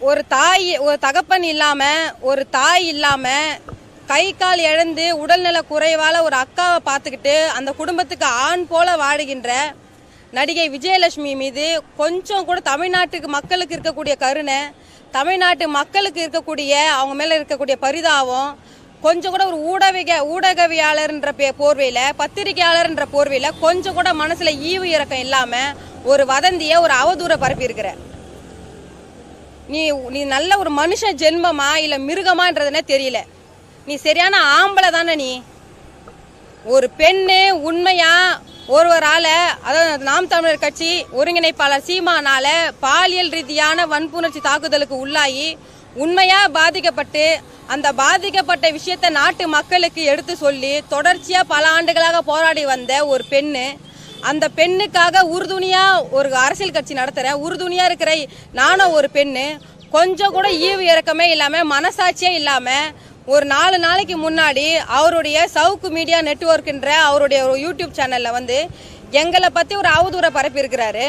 ஒரு தாய் ஒரு தகப்பன் இல்லாமல் ஒரு தாய் இல்லாமல் கை கால் இழந்து உடல்நல குறைவால் ஒரு அக்காவை பார்த்துக்கிட்டு அந்த குடும்பத்துக்கு ஆண் போல வாடுகின்ற நடிகை விஜயலட்சுமி மீது கொஞ்சம் கூட தமிழ்நாட்டுக்கு மக்களுக்கு இருக்கக்கூடிய கருணை தமிழ்நாட்டு மக்களுக்கு இருக்கக்கூடிய அவங்க மேலே இருக்கக்கூடிய பரிதாபம் கொஞ்சம் கூட ஒரு ஊடக ஊடகவியாளர்ன்ற பே போர்வையில் பத்திரிகையாளர்ன்ற போர்வையில் கொஞ்சம் கூட மனசில் ஈவு இறக்கம் இல்லாமல் ஒரு வதந்தியை ஒரு அவதூற பரப்பியிருக்கிறேன் நீ நீ நல்ல ஒரு மனுஷ ஜென்மமா இல்ல மிருகமான்றதுனே தெரியல. நீ சரியான ஆம்பளை தானே நீ. ஒரு பெண்ணு உண்மையா? ஒருவரால அதாவது நாம் தமிழர் கட்சி ஒருங்கிணைப்பாளர் சீமானால பாலியல் ரீதியான வன்புணர்ச்சி தாக்குதலுக்கு உள்ளாகி உண்மையா பாதிக்கப்பட்டு அந்த பாதிக்கப்பட்ட விஷயத்தை நாட்டு மக்களுக்கு எடுத்து சொல்லி தொடர்ச்சியா பல ஆண்டுகளாக போராடி வந்த ஒரு பெண்ணு அந்த பெண்ணுக்காக உறுதுணையா ஒரு அரசியல் கட்சி நடத்துற உறுதுணையா இருக்கிற நானும் ஒரு பெண்ணு கொஞ்சம் கூட ஈவு இறக்கமே இல்லாம மனசாட்சியே இல்லாம ஒரு நாலு நாளைக்கு முன்னாடி அவருடைய சவுக்கு மீடியா நெட்ஒர்க்ன்ற அவருடைய ஒரு யூடியூப் சேனல்ல வந்து எங்களை பத்தி ஒரு அவதூறை பரப்பி இருக்கிறாரு